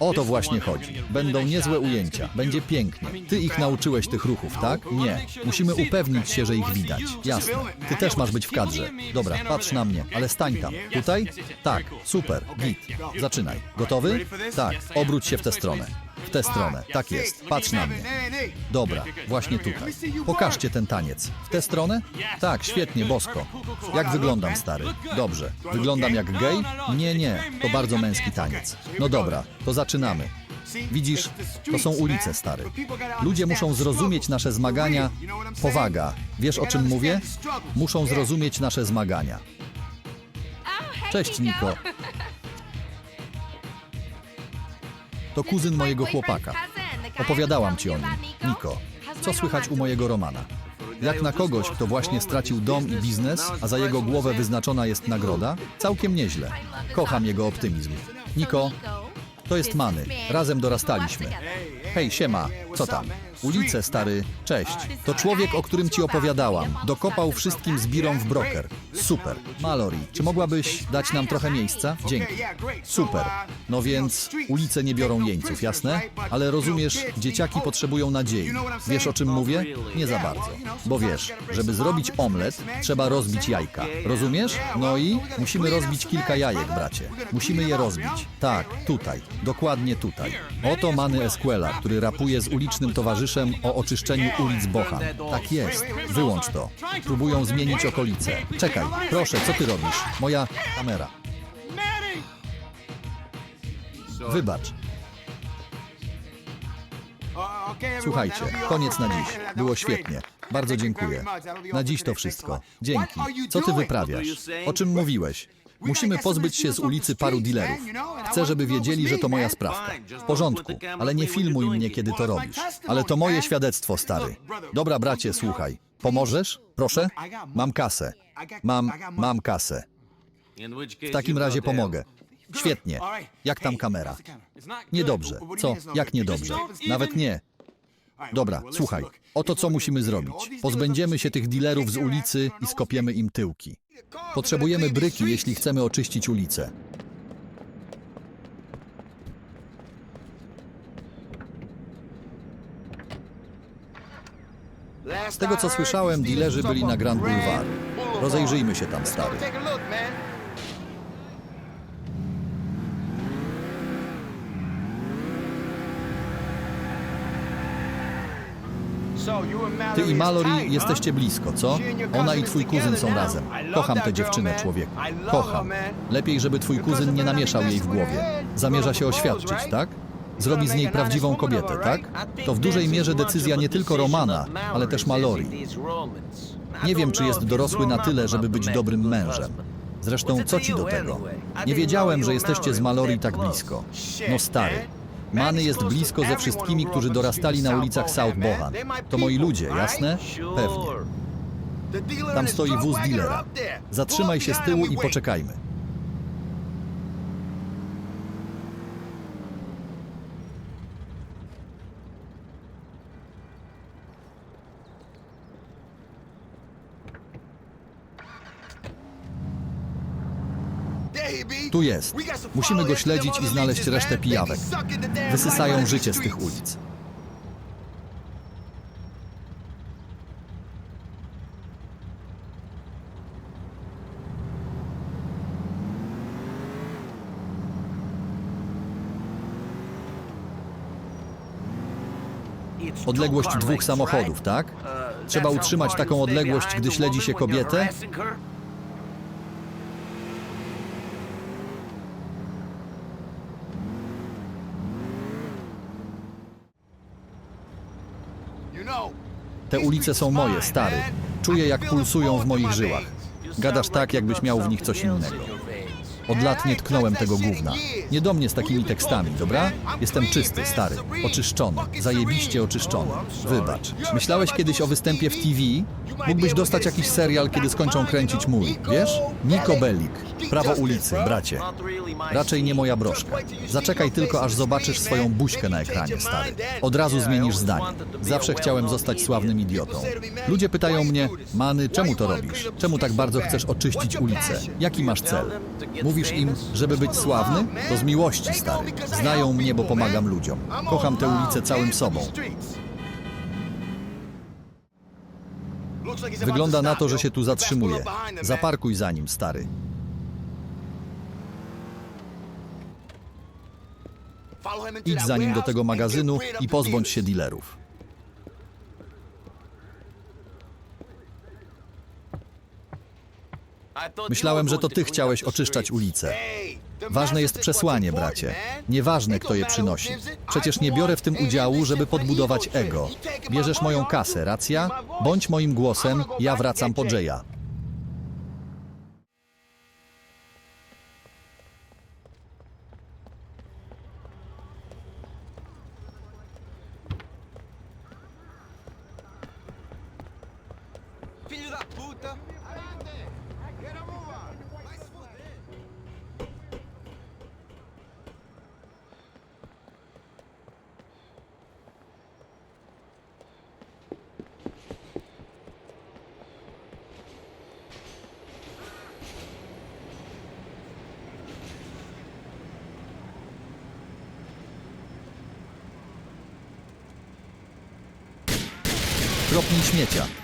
O to właśnie chodzi. Będą niezłe ujęcia. Będzie pięknie. Ty ich nauczyłeś tych ruchów, tak? Nie. Musimy upewnić się, że ich widać. Jasne. Ty też masz być w kadrze. Dobra, patrz na mnie, ale stań tam. Tutaj? Tak. Super. Git. Zaczynaj. Gotowy? Tak. Obróć się w tę stronę. W tę stronę. Tak jest. Patrz na mnie. Dobra, właśnie tutaj. Pokażcie ten taniec. W tę stronę? Tak, świetnie, bosko. Jak wyglądam, stary? Dobrze. Wyglądam jak gej? Nie, nie. To bardzo męski taniec. No dobra, to zaczynamy. Widzisz, to są ulice, stary. Ludzie muszą zrozumieć nasze zmagania. Powaga. Wiesz o czym mówię? Muszą zrozumieć nasze zmagania. Cześć, Niko. To kuzyn mojego chłopaka. Opowiadałam ci o nim. Niko, co słychać u mojego Romana? Jak na kogoś, kto właśnie stracił dom i biznes, a za jego głowę wyznaczona jest nagroda? Całkiem nieźle. Kocham jego optymizm. Niko, to jest Many. Razem dorastaliśmy. Hej, siema, co tam? Ulice, stary, cześć. To człowiek, o którym ci opowiadałam. Dokopał wszystkim zbirom w broker. Super. Mallory, czy mogłabyś dać nam trochę miejsca? Dzięki. Super. No więc ulice nie biorą jeńców, jasne? Ale rozumiesz, dzieciaki potrzebują nadziei. Wiesz o czym mówię? Nie za bardzo. Bo wiesz, żeby zrobić omlet, trzeba rozbić jajka. Rozumiesz? No i musimy rozbić kilka jajek, bracie. Musimy je rozbić. Tak, tutaj. Dokładnie tutaj. Oto Many Esquela, który rapuje z ulicznym o oczyszczeniu ulic Bochan. Tak jest. Wyłącz to. Próbują zmienić okolice. Czekaj, proszę, co ty robisz? Moja kamera. Wybacz. Słuchajcie, koniec na dziś. Było świetnie. Bardzo dziękuję. Na dziś to wszystko. Dzięki. Co ty wyprawiasz? O czym mówiłeś? Musimy pozbyć się z ulicy paru dealerów. Chcę, żeby wiedzieli, że to moja sprawka. W porządku, ale nie filmuj mnie, kiedy to robisz. Ale to moje świadectwo, stary. Dobra, bracie, słuchaj. Pomożesz? Proszę? Mam kasę. Mam, mam kasę. W takim razie pomogę. Świetnie. Jak tam kamera? Niedobrze. Co? Jak niedobrze? Nawet nie. Dobra, słuchaj. Oto co musimy zrobić. Pozbędziemy się tych dealerów z ulicy i skopiemy im tyłki. Potrzebujemy bryki, jeśli chcemy oczyścić ulicę. Z tego co słyszałem, dealerzy byli na Grand Boulevard. Rozejrzyjmy się tam, stary. Ty i Mallory jesteście blisko, co? Ona i twój kuzyn są razem. Kocham tę dziewczynę, człowieku. Kocham. Lepiej, żeby twój kuzyn nie namieszał jej w głowie. Zamierza się oświadczyć, tak? Zrobi z niej prawdziwą kobietę, tak? To w dużej mierze decyzja nie tylko Romana, ale też Mallory. Nie wiem, czy jest dorosły na tyle, żeby być dobrym mężem. Zresztą, co ci do tego? Nie wiedziałem, że jesteście z Mallory tak blisko. No stary, Many jest blisko ze wszystkimi, którzy dorastali na ulicach South Bohan. To moi ludzie, jasne? Pewnie. Tam stoi wóz dealera. Zatrzymaj się z tyłu i poczekajmy. Tu jest. Musimy go śledzić i znaleźć resztę pijawek. Wysysają życie z tych ulic. Odległość dwóch samochodów, tak? Trzeba utrzymać taką odległość, gdy śledzi się kobietę? Te ulice są moje, stary. Czuję, jak pulsują w moich żyłach. Gadasz tak, jakbyś miał w nich coś innego. Od lat nie tknąłem tego gówna. Nie do mnie z takimi tekstami, dobra? Jestem czysty, stary, oczyszczony, zajebiście oczyszczony. Wybacz. Myślałeś kiedyś o występie w TV? Mógłbyś dostać jakiś serial, kiedy skończą kręcić mój, wiesz? Niko Bellic, Prawo ulicy, bracie. Raczej nie moja broszka. Zaczekaj tylko, aż zobaczysz swoją buźkę na ekranie, stary. Od razu zmienisz zdanie. Zawsze chciałem zostać sławnym idiotą. Ludzie pytają mnie, Many, czemu to robisz? Czemu tak bardzo chcesz oczyścić ulicę? Jaki masz cel? Mówisz im, żeby być sławny? To z miłości, stary. Znają mnie, bo pomagam ludziom. Kocham tę ulicę całym sobą. Wygląda na to, że się tu zatrzymuje. Zaparkuj za nim, stary. Idź za nim do tego magazynu i pozbądź się dealerów. Myślałem, że to ty chciałeś oczyszczać ulicę. Ważne jest przesłanie, bracie. Nieważne, kto je przynosi. Przecież nie biorę w tym udziału, żeby podbudować ego. Bierzesz moją kasę, racja? Bądź moim głosem, ja wracam po Jaya. Puta! Kropnij śmiecia.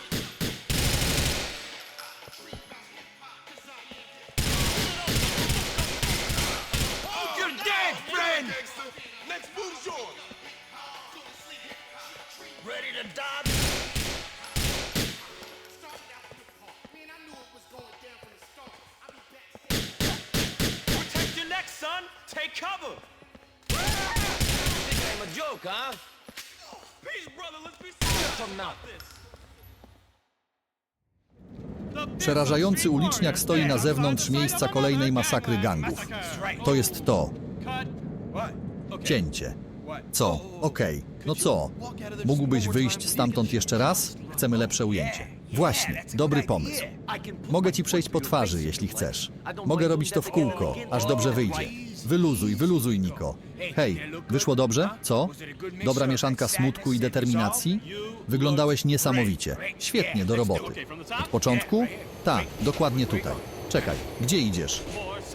son! Take cover! Think I'm a joke, huh? Peace, brother, let's be serious about this. Przerażający uliczniak stoi na zewnątrz miejsca kolejnej masakry gangów. To jest to. Cięcie. Co? Okej. No co? Mógłbyś wyjść stamtąd jeszcze raz? Chcemy lepsze ujęcie. Właśnie, dobry pomysł. Mogę ci przejść po twarzy, jeśli chcesz. Mogę robić to w kółko, aż dobrze wyjdzie. Wyluzuj, wyluzuj, Niko. Hej, wyszło dobrze? Co? Dobra mieszanka smutku i determinacji? Wyglądałeś niesamowicie. Świetnie, do roboty. Od początku? Tak, dokładnie tutaj. Czekaj, gdzie idziesz?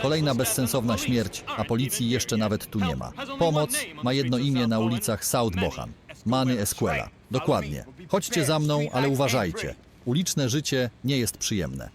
Kolejna bezsensowna śmierć, a policji jeszcze nawet tu nie ma. Pomoc ma jedno imię na ulicach South Bohan. Many Esquela. Dokładnie. Chodźcie za mną, ale uważajcie. Uliczne życie nie jest przyjemne.